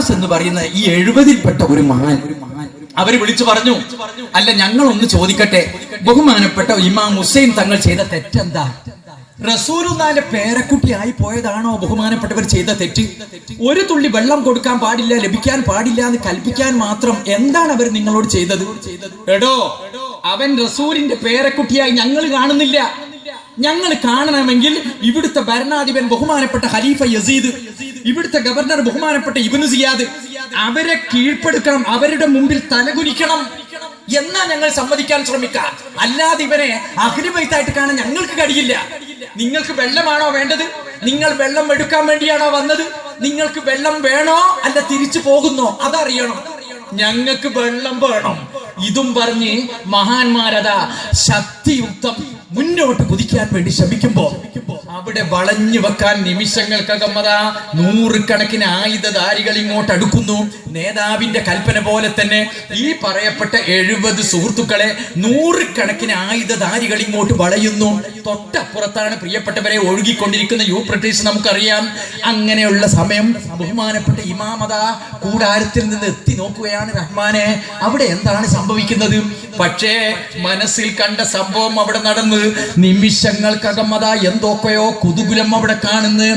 Abbas എന്ന് പറയുന്ന ഈ എഴുപതിൽപ്പെട്ട ഒരു മഹാൻ അവർ വിളിച്ചു പറഞ്ഞു അല്ല ഞങ്ങൾ ഒന്ന് ചോദിക്കട്ടെ. ബഹുമാനപ്പെട്ട ഇമാം ഹുസൈൻ തങ്ങൾ ചെയ്ത തെറ്റെന്താ? റസൂലുന്നാന്റെ പേരക്കുട്ടിയായി പോയതാണോ ബഹുമാനപ്പെട്ടവർ ചെയ്ത തെറ്റ്? ഒരു തുള്ളി വെള്ളം കൊടുക്കാൻ പാടില്ല ലഭിക്കാൻ പാടില്ല എന്ന് കൽപ്പിക്കാൻ മാത്രം എന്താണ് അവർ നിങ്ങളോട് ചെയ്തത്? എടോ അവൻ റസൂലിന്റെ പേരക്കുട്ടിയായി ഞങ്ങൾ കാണുന്നില്ല. ഞങ്ങൾ കാണണമെങ്കിൽ ഇവിടുത്തെ ഭരണാധിപൻ ബഹുമാനപ്പെട്ട ഖലീഫ യസീദ് ഇവിടുത്തെ ഗവർണർ ബഹുമാനപ്പെട്ട ഇബിനു സിയാദ് അവരെ കീഴ്പ്പെടുക്കണം അവരുടെ മുമ്പിൽ തലകുനിക്കണം എന്നാ ഞങ്ങൾ സമ്മതിക്കാൻ ശ്രമിക്കാം അല്ലാതെ ഇവരെ അഖിലബൈത്തായിട്ട് കാണാൻ ഞങ്ങൾക്ക് കഴിയില്ല. നിങ്ങൾക്ക് വെള്ളമാണോ വേണ്ടത്? നിങ്ങൾ വെള്ളം എടുക്കാൻ വേണ്ടിയാണോ വന്നത്? നിങ്ങൾക്ക് വെള്ളം വേണോ അല്ല തിരിച്ചു പോകുന്നോ? അതറിയണം. ഞങ്ങൾക്ക് വെള്ളം വേണം. ഇതും പറഞ്ഞ് മഹാന്മാരതാ ശക്തിയുക്തം മുന്നോട്ട് കുതിക്കാൻ വേണ്ടി ശ്രമിക്കുമ്പോ അവിടെ വളഞ്ഞു വെക്കാൻ നിമിഷങ്ങൾക്കകം അതാ നൂറുകണക്കിന് ആയുധധാരികൾ ഇങ്ങോട്ട് അടുക്കുന്നു. നേതാവിന്റെ കൽപ്പന പോലെ തന്നെ ഈ പറയപ്പെട്ട എഴുപത് സുഹൃത്തുക്കളെ നൂറുകണക്കിന് ആയുധധാരികൾ ഇങ്ങോട്ട് വളയുന്നു. തൊട്ടപ്പുറത്താണ് പ്രിയപ്പെട്ടവരെ ഒഴുകിക്കൊണ്ടിരിക്കുന്ന യു ബ്രിട്ടീഷ് നമുക്കറിയാം. അങ്ങനെയുള്ള സമയം ബഹുമാനപ്പെട്ട ഇമാമത കൂടാരത്തിൽ നിന്ന് എത്തി നോക്കുകയാണ് റഹ്മാനെ. അവിടെ എന്താണ് സംഭവിക്കുന്നത്? പക്ഷേ മനസ്സിൽ കണ്ട സംഭവം അവിടെ നടന്ന് നിമിഷങ്ങൾക്കകം അതാ എന്തൊക്കെയോ കുതുകുലം അവിടെ കാണുന്നു.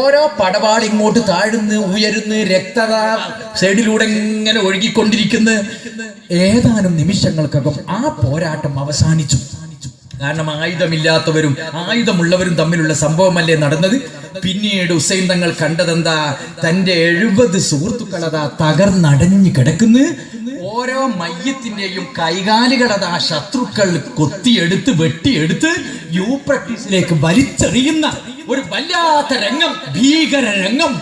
ഓരോ പടവാൾ ഇങ്ങോട്ട് താഴ്ന്ന് ഉയരുന്ന്. രക്തത സൈഡിലൂടെ ഇങ്ങനെ ഒഴുകിക്കൊണ്ടിരിക്കുന്നു. ഏതാനും നിമിഷങ്ങൾക്കകം ആ പോരാട്ടം അവസാനിച്ചു. കാരണം ആയുധമില്ലാത്തവരും ആയുധമുള്ളവരും തമ്മിലുള്ള സംഭവമല്ലേ നടന്നത്? പിന്നീട് ഹുസൈൻ തങ്ങൾ കണ്ടതെന്താ? തന്റെ എഴുപത് സുഹൃത്തുക്കളതാ തകർന്നടഞ്ഞു കിടക്കുന്നു. ഓരോ മയ്യത്തിന്റെയും കൈകാലുകളതാ ശത്രുക്കൾ കൊത്തിയെടുത്ത് വെട്ടിയെടുത്ത് യൂപ്രട്ടീസിലേക്ക് വലിച്ചെറിയുന്ന ഒരു വല്ലാത്ത രംഗം ഭീകര രംഗം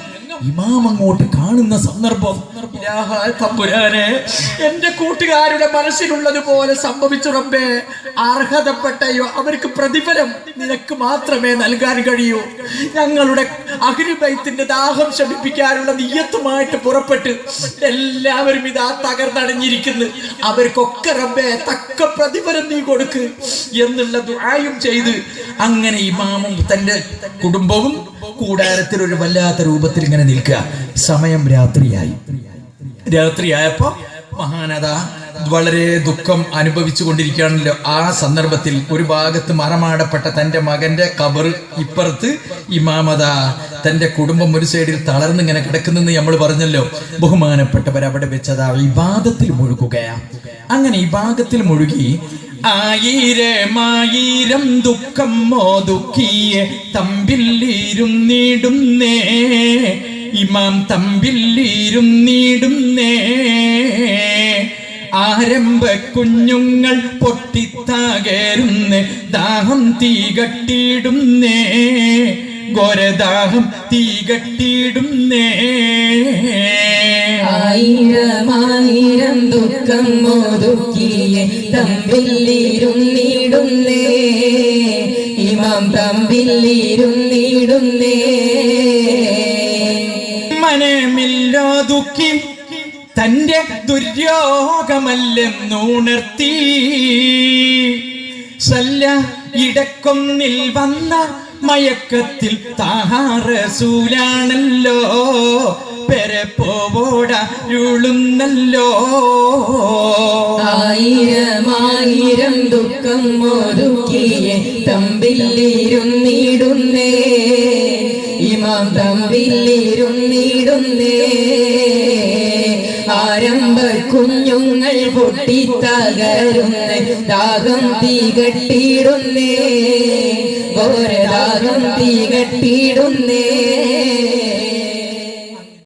ഇമാം അങ്ങോട്ട് കാണുന്ന സന്ദർഭം തമ്പുരാനെ എന്റെ കൂട്ടുകാരുടെ മനസ്സിലുള്ളതുപോലെ പോലെ അർഹതപ്പെട്ടയോ അവർക്ക് പ്രതിഫലം നിനക്ക് മാത്രമേ നൽകാൻ കഴിയൂ. ഞങ്ങളുടെ അഗ്നിഭയത്തിന്റെ ദാഹം ശമിപ്പിക്കാനുള്ള നീയത്തുമായിട്ട് പുറപ്പെട്ട് എല്ലാവരും ഇതാ തകർന്നടഞ്ഞിരിക്കുന്നു. അവർക്കൊക്കെ റബ്ബേ തക്ക പ്രതിഫലം നീ കൊടുക്ക് എന്നുള്ള ദുആയും ചെയ്ത് അങ്ങനെ ഇമാമും തന്റെ കുടുംബവും കൂടാരത്തിൽ ഒരു വല്ലാത്ത രൂപത്തിൽ ഇങ്ങനെ നിൽക്കുക. സമയം രാത്രിയായി. രാത്രിയായപ്പോ മഹാനത വളരെ ദുഃഖം അനുഭവിച്ചു കൊണ്ടിരിക്കുകയാണല്ലോ ആ സന്ദർഭത്തിൽ ഒരു ഭാഗത്ത് മറമാടപ്പെട്ട തന്റെ മകന്റെ കബർ ഇപ്പുറത്ത് ഇമാമത തന്റെ കുടുംബം ഒരു സൈഡിൽ തളർന്ന് ഇങ്ങനെ കിടക്കുന്നെന്ന് നമ്മൾ പറഞ്ഞല്ലോ. ബഹുമാനപ്പെട്ടവർ അവിടെ വെച്ചതാ വിവാദത്തിൽ മുഴുകുകയാ. അങ്ങനെ ഈ ഭാഗത്തിൽ മുഴുകി ആയിരമായിരം ദുഃഖം മോ ദുഃഖിയെ തമ്പില്ലിരുന്നിടുന്നേ ഇമാം തമ്പില്ലിരുന്നിടുന്നേ ആരംഭ കുഞ്ഞുങ്ങൾ പൊട്ടിത്താകരുന്നേ ദാഹം തീകട്ടിയിടുന്നേ ഘോരദാഹം തീകട്ടിയിടുന്നേ ആയിരമായിരം ദുഃഖം മോതുക്കിയെ തമ്പില്ലിരുന്നിടുന്നേ ഇമാം തമ്പില്ലിരുന്നിടുന്നേ മനമില്ലോ ദുഃഖി തന്റെ ദുര്യോഗമല്ലെന്നുണർത്തി സല്ല ഇടക്കൊന്നിൽ വന്ന മയക്കത്തിൽ താഹാറസൂലാണല്ലോ ആയിരം ആയിരമായിരം ദുഃഖം ഒരുക്കിയെ തമ്പില്ലിരുന്നിടുന്നേ ഇമാം തമ്പില്ലിരുന്നിടുന്നേ ആരംഭ കുഞ്ഞുങ്ങൾ പൊട്ടിത്തകരുന്ന. ദാഹം തീകട്ടിയിടുന്നേ ഓരോ ദാഹം തീകട്ടിടുന്നേ.